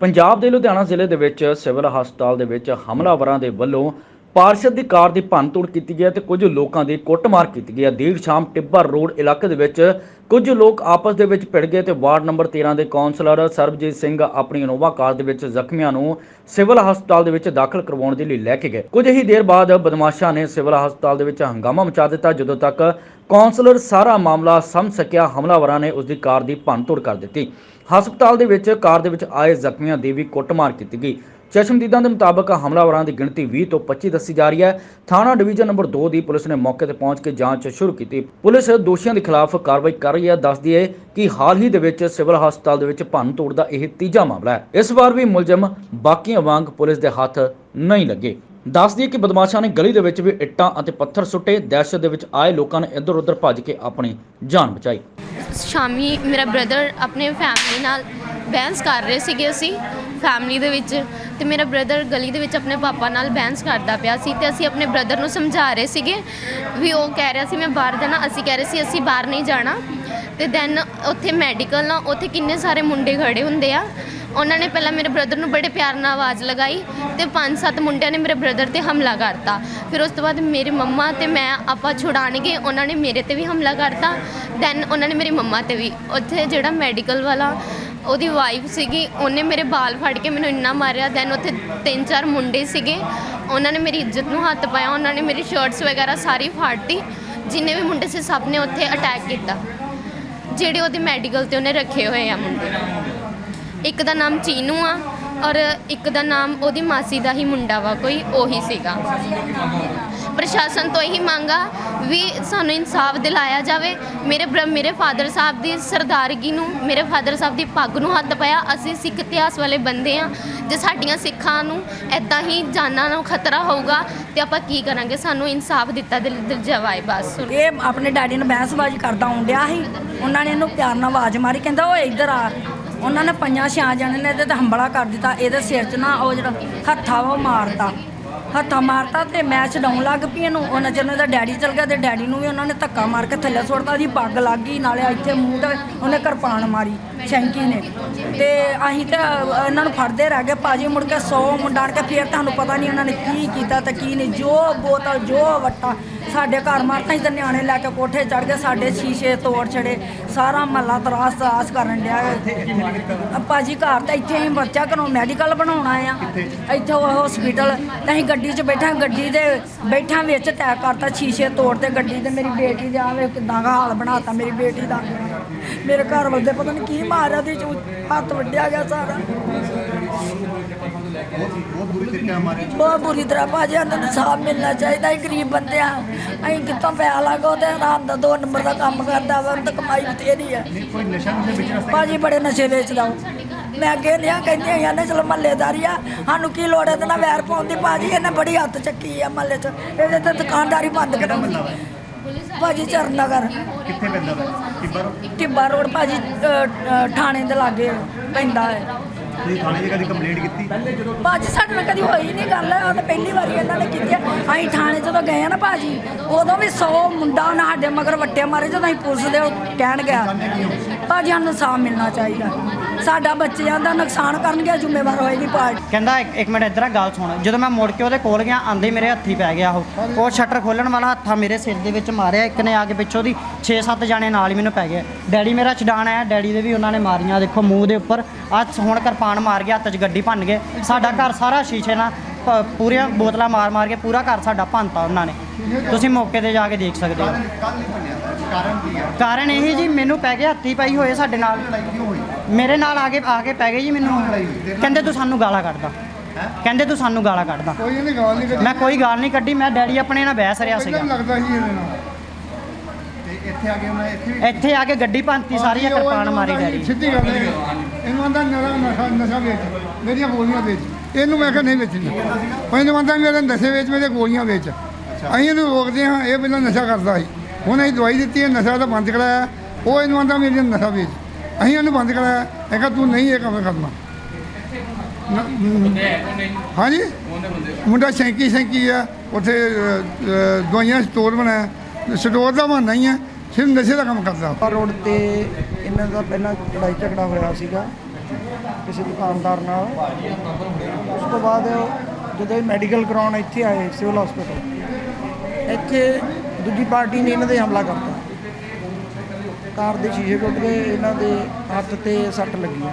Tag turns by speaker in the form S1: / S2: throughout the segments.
S1: ਪੰਜਾਬ ਦੇ ਲੁਧਿਆਣਾ ਜ਼ਿਲ੍ਹੇ ਦੇ ਵਿੱਚ ਸਿਵਲ ਹਸਪਤਾਲ ਦੇ ਵਿੱਚ ਹਮਲਾਵਰਾਂ ਦੇ ਵੱਲੋਂ ਪਾਰਸ਼ਦ ਦੀ ਕਾਰ ਦੀ ਭੰਨਤੋੜ ਕੀਤੀ ਗਈ ਹੈ ਤੇ ਕੁਝ ਲੋਕਾਂ ਦੀ ਕੁੱਟਮਾਰ ਕੀਤੀ ਗਈ ਹੈ। ਦੇਰ ਸ਼ਾਮ ਟਿੱਬਰ ਰੋਡ ਇਲਾਕੇ ਦੇ ਵਿੱਚ ਕੁਝ ਲੋਕ ਆਪਸ ਦੇ ਵਿੱਚ ਭਿੜ ਗਏ ਤੇ ਵਾਰਡ ਨੰਬਰ 13 ਦੇ ਕੌਂਸਲਰ ਸਰਬਜੀਤ ਸਿੰਘ ਆਪਣੀ ਇਨੋਵਾ ਕਾਰ ਦੇ ਵਿੱਚ ਜ਼ਖਮੀਆਂ ਨੂੰ ਸਿਵਲ ਹਸਪਤਾਲ ਦੇ ਵਿੱਚ ਦਾਖਲ ਕਰਵਾਉਣ ਦੇ ਲਈ ਲੈ ਕੇ ਗਏ। ਕੁਝ ਹੀ ਦੇਰ ਬਾਅਦ ਬਦਮਾਸ਼ਾਂ ਨੇ ਸਿਵਲ ਹਸਪਤਾਲ ਦੇ ਵਿੱਚ ਹੰਗਾਮਾ ਮਚਾ ਦਿੱਤਾ, ਜਦੋਂ ਤੱਕ ਕੌਂਸਲਰ ਸਾਰਾ ਮਾਮਲਾ ਸਮਝ ਸਕਿਆ, ਹਮਲਾਵਰਾਂ ਨੇ ਉਸ ਦੀ ਕਾਰ ਦੀ ਭੰਨਤੋੜ ਕਰ ਦਿੱਤੀ। ਹਸਪਤਾਲ ਦੇ ਵਿੱਚ ਕਾਰ ਦੇ ਵਿੱਚ ਆਏ ਜ਼ਖਮੀਆਂ ਦੀ ਵੀ ਕੁੱਟਮਾਰ ਕੀਤੀ ਗਈ। ਚਸ਼ਮਦੀਦਾਂ ਦੇ ਮੁਤਾਬਕ ਹਮਲਾਵਰਾਂ ਦੀ ਗਿਣਤੀ 20 ਤੋਂ 25 ਦੱਸੀ ਜਾ ਰਹੀ ਹੈ। ਥਾਣਾ ਡਿਵੀਜ਼ਨ ਨੰਬਰ 2 ਦੀ ਪੁਲਿਸ ਨੇ ਮੌਕੇ ਤੇ ਪਹੁੰਚ ਕੇ ਜਾਂਚ ਸ਼ੁਰੂ ਕੀਤੀ। ਪੁਲਿਸ ਦੋਸ਼ੀਆਂ ਦੇ ਖਿਲਾਫ ਕਾਰਵਾਈ ਕਰ ਰਹੀ ਹੈ। ਦੱਸਦੀ ਹੈ ਕਿ ਹਾਲ ਹੀ ਦੇ ਵਿੱਚ ਸਿਵਲ ਹਸਪਤਾਲ ਦੇ ਵਿੱਚ ਭੰਨ ਤੋੜ ਦਾ ਇਹ ਤੀਜਾ ਮਾਮਲਾ ਹੈ। ਇਸ ਵਾਰ ਵੀ ਮੁਲਜ਼ਮ ਬਾਕੀਆਂ ਵਾਂਗ ਪੁਲਿਸ ਦੇ ਹੱਥ ਨਹੀਂ ਲੱਗੇ। ਦੱਸਦੀ ਹੈ ਕਿ ਬਦਮਾਸ਼ਾਂ ਨੇ ਗਲੀ ਦੇ ਵਿੱਚ ਵੀ ਇੱਟਾਂ ਅਤੇ ਪੱਥਰ ਸੁੱਟੇ। ਦਹਿਸ਼ਤ ਦੇ ਵਿੱਚ ਆਏ ਲੋਕਾਂ ਨੇ ਇੱਧਰ ਉੱਧਰ ਭੱਜ ਕੇ ਆਪਣੀ ਜਾਨ ਬਚਾਈ।
S2: ਸ਼ਾਮੀ ਮੇਰਾ ਬ੍ਰਦਰ ਆਪਣੇ ਫੈਮਿਲੀ ਨਾਲ ਬਹਿਸ ਕਰ ਰਹੇ ਸੀਗੇ ਅਸੀਂ। ਫੈਮਿਲੀ ਦੇ ਵਿੱਚ ਤੇ ਮੇਰਾ ਬ੍ਰਦਰ ਗਲੀ ਦੇ ਵਿੱਚ ਆਪਣੇ ਪਾਪਾ ਨਾਲ ਬਹਿਸ ਕਰਦਾ ਪਿਆ ਸੀ ਤੇ ਅਸੀਂ ਆਪਣੇ ਬ੍ਰਦਰ ਨੂੰ ਸਮਝਾ ਰਹੇ ਸੀਗੇ ਵੀ ਉਹ ਕਹਿ ਰਿਹਾ ਸੀ, ਮੈਂ ਬਾਹਰ ਜਾਣਾ। ਅਸੀਂ ਕਹਿ ਰਹੇ ਸੀ, ਅਸੀਂ ਬਾਹਰ ਨਹੀਂ ਜਾਣਾ। ਤੇ ਦੈਨ ਉੱਥੇ ਮੈਡੀਕਲ ਆ ਉੱਥੇ ਕਿੰਨੇ ਸਾਰੇ ਮੁੰਡੇ ਖੜੇ ਹੁੰਦੇ ਆ। ਉਹਨਾਂ ਨੇ ਪਹਿਲਾਂ ਮੇਰੇ ਬ੍ਰਦਰ ਨੂੰ ਬੜੇ ਪਿਆਰ ਨਾਲ ਆਵਾਜ਼ ਲਗਾਈ ਤੇ ਪੰਜ ਸੱਤ ਮੁੰਡਿਆਂ ਨੇ ਮੇਰੇ ਬ੍ਰਦਰ ਤੇ ਹਮਲਾ ਕਰਤਾ। ਫਿਰ ਉਸ ਤੋਂ ਬਾਅਦ ਮੇਰੇ ਮੰਮਾ ਤੇ ਮੈਂ ਆਪਾਂ ਛੁਡਾਣ ਉਹਨਾਂ ਨੇ ਮੇਰੇ ਤੇ ਵੀ ਹਮਲਾ ਕਰਤਾ। ਦੈਨ ਉਹਨਾਂ ਨੇ ਮੇਰੀ ਮੰਮਾ ਤੇ ਵੀ। ਉੱਥੇ ਜਿਹੜਾ ਮੈਡੀਕਲ ਵਾਲਾ ਉਹਦੀ ਵਾਈਫ ਸੀਗੀ, ਉਹਨੇ ਮੇਰੇ ਬਾਲ ਫੜ ਕੇ ਮੈਨੂੰ ਇੰਨਾ ਮਾਰਿਆ ਦੈਨ ਉੱਥੇ ਤਿੰਨ ਚਾਰ ਮੁੰਡੇ ਸੀਗੇ। ਉਹਨਾਂ ਨੇ ਮੇਰੀ ਇੱਜ਼ਤ ਨੂੰ ਹੱਥ ਪਾਇਆ, ਉਹਨਾਂ ਨੇ ਮੇਰੀ ਸ਼ਰਟਸ ਵਗੈਰਾ ਸਾਰੀ ਫਾੜਤੀ, ਜਿੰਨੇ ਵੀ ਮੁੰਡੇ ਸੀ ਸਭ ਨੇ ਉੱਥੇ ਅਟੈਕ ਕੀਤਾ। ਜਿਹੜੇ ਉਹਦੇ ਮੈਡੀਕਲ ਤੇ ਉਹਨੇ ਰੱਖੇ ਹੋਏ ਆ ਮੁੰਡੇ। ਇੱਕ ਦਾ ਨਾਮ ਚੀਨੂ ਆ ਔਰ ਇੱਕ ਦਾ ਨਾਮ ਉਹਦੀ ਮਾਸੀ ਦਾ ਹੀ ਮੁੰਡਾ ਵਾ, ਕੋਈ ਉਹੀ ਸੀਗਾ। ਪ੍ਰਸ਼ਾਸਨ ਤੋਂ ਇਹੀ ਮੰਗਾ ਵੀ ਸਾਨੂੰ ਇਨਸਾਫ ਦਿਲਾਇਆ ਜਾਵੇ। ਮੇਰੇ ਬ੍ਰ- ਮੇਰੇ ਫਾਦਰ ਸਾਹਿਬ ਦੀ ਸਰਦਾਰਗੀ ਨੂੰ, ਮੇਰੇ ਫਾਦਰ ਸਾਹਿਬ ਦੀ ਪੱਗ ਨੂੰ ਹੱਥ ਪਾਇਆ। ਅਸੀਂ ਸਿੱਖ ਇਤਿਹਾਸ ਵਾਲੇ ਬੰਦੇ ਆ, ਜੇ ਸਾਡੀਆਂ ਸਿੱਖਾਂ ਨੂੰ ਐਦਾਂ ਹੀ ਜਾਨਾਂ ਨੂੰ ਖਤਰਾ ਹੋਊਗਾ, ਤੇ ਆਪਾਂ ਕੀ ਕਰਾਂਗੇ? ਸਾਨੂੰ ਇਨਸਾਫ ਦਿੱਤਾ ਦਿਲ ਦਿਲ ਜਵਾਏ, ਬਸ।
S3: ਇਹ ਆਪਣੇ ਡੈਡੀ ਨਾਲ ਬਹਿਸਬਾਜ਼ੀ ਕਰਦਾ ਆਉਂਦਿਆ ਸੀ। ਉਹਨਾਂ ਨੇ ਇਹਨੂੰ ਪਿਆਰ ਨਾਲ ਆਵਾਜ਼ ਮਾਰੀ, ਕਹਿੰਦਾ, ਓਏ, ਇੱਧਰ ਆ। ਉਹਨਾਂ ਨੇ ਪੰਜਾਂ ਛਿਆਂ ਜਣੇ ਨੇ ਇਹਦੇ ਤੇ ਹੰਬਲਾ ਕਰ ਦਿੱਤਾ, ਇਹਦੇ ਸਿਰ 'ਚ ਨਾ ਉਹ ਜਿਹੜਾ ਹੱਥਾ ਵਾ ਉਹ ਮਾਰਤਾ। ਹੱਥਾ ਮਾਰਤਾ ਤੇ ਮੈਂ ਛਡਾਉਣ ਲੱਗ ਪਈ ਇਹਨੂੰ। ਉਹਨਾਂ ਚਿਰ ਇਹਦਾ ਡੈਡੀ ਚਲ ਗਿਆ ਤੇ ਡੈਡੀ ਨੂੰ ਵੀ ਉਹਨਾਂ ਨੇ ਧੱਕਾ ਮਾਰ ਕੇ ਥੱਲੇ ਸੁੱਟਤਾ ਦੀ ਪੱਗ ਲੱਗ ਗਈ ਨਾਲੇ ਇੱਥੇ ਮੂੰਹ ਤੇ ਉਹਨੇ ਕਿਰਪਾਨ ਮਾਰੀ ਸ਼ੈਂਕੀ ਨੇ। ਤੇ ਅਸੀਂ ਤੇ ਇਹਨਾਂ ਨੂੰ ਫੜਦੇ ਰਹਿ ਗਏ। ਭਾਜੀ ਮੁੜ ਕੇ 100 ਮੁੰਡਾ ਆਣ ਕੇ ਫੇਰ ਤੁਹਾਨੂੰ ਪਤਾ ਨਹੀਂ ਉਹਨਾਂ ਨੇ ਕੀ ਕੀਤਾ ਤੇ ਕੀ ਨਹੀਂ। ਜੋ ਬੋਤਲ ਜੋ ਵੱਟਾ ਸਾਡੇ ਘਰ ਮਾਰਤਾ ਸੀ ਤੇ ਨਿਆਣੇ ਲੈ ਕੇ ਕੋਠੇ ਚੜ ਗਏ ਸਾਡੇ ਸ਼ੀਸ਼ੇ ਤੋੜ ਛੜੇ ਸਾਰਾ ਮਹੱਲਾ ਤਰਾਸ ਤਰਾਸ ਕਰਨ ਡਿਆ ਭਾਜੀ ਘਰ ਤਾਂ ਇੱਥੇ ਅਸੀਂ ਬੱਚਾ ਘਰੋਂ ਮੈਡੀਕਲ ਬਣਾਉਣਾ ਆ। ਇੱਥੇ ਉਹ ਹਸਪੀਟਲ ਤੇ ਅਸੀਂ ਗੱਡੀ 'ਚ ਬੈਠਾ, ਗੱਡੀ ਦੇ ਬੈਠਾ ਵਿੱਚ ਅਟੈਕ ਕਰਤਾ, ਸ਼ੀਸ਼ੇ ਤੋੜ ਤੇ ਗੱਡੀ ਤੇ ਮੇਰੀ ਬੇਟੀ ਦੇ ਆਵੇ ਕਿਦਾਂ ਦਾ ਹਾਲ ਬਣਾਤਾ, ਮੇਰੀ ਬੇਟੀ ਦਾ। ਮੇਰੇ ਘਰ ਵੱਲ ਦੇ ਪਤਾ ਨਹੀਂ ਕੀ ਮਾਰਿਆ ਤੇ ਹੱਥ ਵੱਢਿਆ ਗਿਆ ਸਾਰਾ।
S4: ਬਹੁਤ ਬੁਰੀ
S3: ਤਰ੍ਹਾਂ ਭਾਜੀ ਸਾਨੂੰ ਇਨਸਾਫ ਮਿਲਣਾ ਚਾਹੀਦਾ ਹੈ ਗਰੀਬ ਬੰਦੇ ਆ। ਅਸੀਂ ਕਿੱਥੋਂ ਪਿਆ ਲਾਗੋ ਤੇ ਆਰਾਮ ਦਾ ਦੋ ਨੰਬਰ ਦਾ ਕੰਮ ਕਰਦਾ ਵਾ, ਉਹਨੂੰ ਤਾਂ ਕਮਾਈ ਬਥੇਰੀ ਆ।
S4: ਨਹੀਂ
S3: ਭਾਜੀ, ਬੜੇ ਨਸ਼ੇ ਵੇਚਦਾ ਉਹ। ਮੈਂ ਅੱਗੇ ਨਿਆ ਕਹਿੰਦੀ ਆ ਨੇ ਚਲੋ ਮਹੱਲੇਦਾਰੀ ਆ। ਸਾਨੂੰ ਕੀ ਲੋੜ ਹੈ ਤੇ ਨਾ ਵੈਰ ਪਾਉਣ ਦੀ? ਭਾਜੀ ਇਹਨੇ ਬੜੀ ਹੱਥ ਚੱਕੀ ਆ ਮਹੱਲੇ 'ਚ। ਇਹਦੇ ਤੇ ਦੁਕਾਨਦਾਰੀ ਬੰਦ ਕਰਾਉਣੀ ਭਾਜੀ ਚਰਨਗਰ।
S4: ਕਿੱਥੇ ਪੈਂਦਾ ਵਾ?
S3: ਟਿੱਬਾ ਰੋਡ? ਭਾਜੀ ਅ, ਅ, ਥਾਣੇ ਦੇ ਲਾਗੇ ਪੈਂਦਾ ਹੈ।
S4: ਤੁਸੀਂ ਥਾਣੇ 'ਚ ਕਦੀ ਕੰਪਲੇਂਟ ਕੀਤੀ?
S3: ਭਾਜੀ ਸਾਡੇ ਨਾਲ ਕਦੀ ਹੋਈ ਨਹੀਂ ਗੱਲ। ਉਹ ਤਾਂ ਪਹਿਲੀ ਵਾਰੀ ਇਹਨਾਂ ਨੇ ਕੀਤੀ ਆ। ਅਸੀਂ ਥਾਣੇ ਜਦੋਂ ਗਏ ਆ ਨਾ ਭਾਜੀ ਉਦੋਂ ਵੀ 100 ਮੁੰਡਾ ਉਹਨਾਂ ਸਾਡੇ ਮਗਰ ਵੱਟੇ ਮਾਰੇ ਜਦੋਂ ਅਸੀਂ ਪੁਲਿਸ ਦੇ ਉਹ ਕਹਿਣ ਗਿਆ। ਭਾਜੀ ਸਾਨੂੰ ਸਾਹ ਮਿਲਣਾ ਚਾਹੀਦਾ। ਸਾਡਾ ਬੱਚਿਆਂ ਦਾ ਨੁਕਸਾਨ ਕਰਨਗੇ, ਜ਼ਿੰਮੇਵਾਰ ਹੋਏਗੀ ਪਾਰਟੀ।
S5: ਕਹਿੰਦਾ ਇੱਕ ਇੱਕ ਮਿੰਟ, ਇੱਧਰ ਆ, ਗੱਲ ਸੁਣ। ਜਦੋਂ ਮੈਂ ਮੁੜ ਕੇ ਉਹਦੇ ਕੋਲ ਗਿਆ, ਆਂਦੇ ਹੀ ਮੇਰੇ ਹੱਥੀ ਪੈ ਗਿਆ ਉਹ। ਉਹ ਸ਼ਟਰ ਖੋਲਣ ਵਾਲਾ ਹੱਥਾ ਮੇਰੇ ਸਿਰ ਦੇ ਵਿੱਚ ਮਾਰਿਆ, ਇੱਕ ਨੇ ਆ ਕੇ ਪਿੱਛੋਂ ਦੀ 6-7 ਜਾਣੇ ਨਾਲ ਹੀ ਮੈਨੂੰ ਪੈ ਗਏ। ਡੈਡੀ ਮੇਰਾ ਛਡਾਣ ਆਇਆ, ਡੈਡੀ ਦੇ ਵੀ ਉਹਨਾਂ ਨੇ ਮਾਰੀਆਂ, ਦੇਖੋ ਮੂੰਹ ਦੇ ਉੱਪਰ। ਅੱਜ ਹੁਣ ਕਿਰਪਾਨ ਮਾਰ ਗਿਆ, ਹੱਥ 'ਚ ਗੱਡੀ ਭੰਨ ਗਏ। ਸਾਡਾ ਘਰ ਸਾਰਾ ਸ਼ੀਸ਼ੇ ਨਾਲ ਪ- ਪੂਰੀਆਂ ਬੋਤਲਾਂ ਮਾਰ ਮਾਰ ਕੇ ਪੂਰਾ ਘਰ ਸਾਡਾ ਭੰਨਤਾ ਉਹਨਾਂ ਨੇ। ਤੁਸੀਂ ਮੌਕੇ ਤੇ ਜਾ ਕੇ ਦੇਖ ਸਕਦੇ ਹੋ।
S4: ਕਾਰਨ ਕੀ ਆ
S5: ਕਾਰਨ ਇਹ ਜੀ ਮੈਨੂੰ ਪੈ ਗਿਆ ਹੱਥੀ ਪਾਈ ਹੋਏ ਸਾਡੇ ਨਾਲ।
S4: ਕਿਉਂ ਹੋਈ
S5: ਮੇਰੇ ਨਾਲ ਆ ਕੇ ਆ ਕੇ ਪੈ ਗਏ ਜੀ ਮੈਨੂੰ। ਕਹਿੰਦੇ ਤੂੰ ਸਾਨੂੰ ਗਾਲਾਂ ਕੱਢਦਾ। ਕਹਿੰਦੇ ਤੂੰ ਸਾਨੂੰ ਗਾਲਾਂ ਕੱਢਦਾ।
S6: ਕੋਈ ਇਹਨੇ ਗਾਲ ਨਹੀਂ ਕੱਢੀ
S5: ਮੈਂ ਕੋਈ ਗਾਲ ਨਹੀਂ ਕੱਢੀ ਮੈਂ ਡੈਡੀ ਆਪਣੇ ਨਾਲ ਬਹਿਸ ਰਿਹਾ ਸੀਗਾ।
S6: ਪਹਿਲਾਂ ਲੱਗਦਾ ਸੀ ਇਹਦੇ ਨਾਲ
S4: ਤੇ ਇੱਥੇ ਆ ਕੇ ਉਹਨਾਂ ਇੱਥੇ ਵੀ
S5: ਇੱਥੇ ਆ ਕੇ ਗੱਡੀ ਭੰਨਤੀ ਸਾਰੀ
S6: ਉਹ
S5: ਕਿਰਪਾਨ ਮਾਰੀ ਡੈਡੀ।
S6: ਸਿੱਧੀ ਗੱਲ ਹੈ। ਇਹਨੂੰ ਆਂਦਾ ਨਸ਼ਾ ਨਸ਼ਾ ਵੇਚ ਮੇਰੀਆਂ ਗੋਲੀਆਂ ਵੇਚ। ਇਹਨੂੰ ਮੈਂ ਕਿਹਾ ਨਹੀਂ ਵੇਚਣੀ। ਇਹਨੂੰ ਆਂਦਾ ਮੇਰੇ ਨਸ਼ੇ ਵੇਚ ਮੇਰੇ ਗੋਲੀਆਂ ਵੇਚ। ਅਸੀਂ ਇਹਨੂੰ ਰੋਕਦੇ ਹਾਂ ਇਹ ਪਹਿਲਾਂ ਨਸ਼ਾ ਕਰਦਾ ਸੀ। ਹੁਣ ਅਸੀਂ ਦਵਾਈ ਦਿੱਤੀ ਹੈ ਨਸ਼ਾ ਤਾਂ ਬੰਦ ਕਰਾਇਆ। ਉਹ ਇਹਨੂੰ ਆਂਦਾ ਮੇਰੀਆਂ ਨਸ਼ਾ ਵੇਚ। ਅਸੀਂ ਇਹਨੂੰ ਬੰਦ ਕਰਾਇਆ। ਮੈਂ ਕਿਹਾ ਤੂੰ ਨਹੀਂ ਇਹ ਕੰਮ ਕਰਨਾ। ਹਾਂਜੀ? ਮੁੰਡਾ ਸ਼ੈਂਕੀ ਸ਼ੈਂਕੀ ਆ। ਉੱਥੇ ਦਵਾਈਆਂ ਸਟੋਰ ਬਣਾਇਆ। ਸਟੋਰ ਦਾ ਬਹਾਨਾ ਹੀ ਹੈ ਸਿਰਫ ਨਸ਼ੇ ਦਾ ਕੰਮ ਕਰਦਾ।
S7: ਰੋਡ ਤੇ ਇਹਨਾਂ ਦਾ ਪਹਿਲਾਂ ਲੜਾਈ ਝਗੜਾ ਹੋਇਆ ਸੀਗਾ। ਕਿਸੇ ਦੁਕਾਨਦਾਰ ਨਾਲ। ਉਸ ਤੋਂ ਬਾਅਦ ਜਦੋਂ ਇਹ ਮੈਡੀਕਲ ਕਰਾਉਣ ਇੱਥੇ ਆਏ ਸਿਵਲ ਹਸਪੀਟਲ ਇੱਥੇ ਦੂਜੀ ਪਾਰਟੀ ਨੇ ਇਹਨਾਂ ਦੇ ਹਮਲਾ ਕਰਤਾ। ਕਾਰ ਦੇ ਸ਼ੀਸ਼ੇ ਟੁੱਟ ਗਏ ਇਹਨਾਂ ਦੇ ਹੱਥ ਤੇ ਸੱਟ ਲੱਗੀ ਹੈ।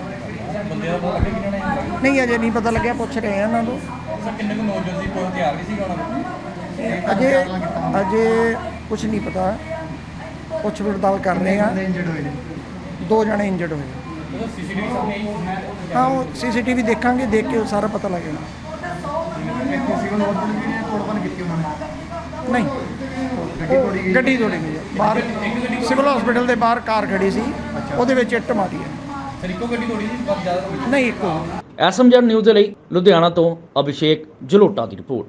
S7: ਨਹੀਂ ਅਜੇ ਨਹੀਂ ਪਤਾ ਲੱਗਿਆ ਪੁੱਛ ਰਹੇ ਆ ਇਹਨਾਂ ਨੂੰ। ਕਿੰਨੇ ਕੁ ਨੌਜਵਾਨ ਸੀ? ਕੋਈ ਹਥਿਆਰ ਨਹੀਂ ਸੀਗਾ ਅਜੇ ਅਜੇ ਕੁਝ ਨਹੀਂ ਪਤਾ। ਪੁੱਛ ਪੜਤਾਲ ਕਰ ਰਹੇ ਆ ਦੋ ਜਣੇ ਇੰਜਰਡ ਹੋਏ। ਹਾਂ, ਉਹ ਸੀਸੀਟੀਵੀ ਦੇਖਾਂਗੇ, ਦੇਖ ਕੇ ਉਹ ਸਾਰਾ ਪਤਾ ਲੱਗੇਗਾ
S4: ਇੱਥੇ ਸਿਵਲ ਹਸਪੀਟਲ ਵੀ ਨੇ ਤੋੜਪਨ ਕੀਤੀ ਉਹਨਾਂ ਨੇ
S7: ਨਹੀਂ।
S4: ਗੱਡੀ ਤੋੜੀ ਗਈ
S7: ਗੱਡੀ ਤੋੜੀ ਗਈ ਹੈ। ਬਾਹਰ ਸਿਵਲ ਹਸਪੀਟਲ ਦੇ ਬਾਹਰ ਕਾਰ ਖੜੀ ਸੀ। ਉਹਦੇ ਵਿੱਚ ਇੱਟ ਮਾਰੀ ਹੈ। ਸਰ ਇੱਕੋ ਗੱਡੀ ਤੋੜੀ ਸੀ ਨਹੀਂ, ਇੱਕੋ।
S1: ਐਸਐਮਜੈਡ ਨਿਊਜ਼ ਦੇ ਲਈ ਲੁਧਿਆਣਾ ਤੋਂ ਅਭਿਸ਼ੇਕ ਜਲੋਟਾ ਦੀ ਰਿਪੋਰਟ।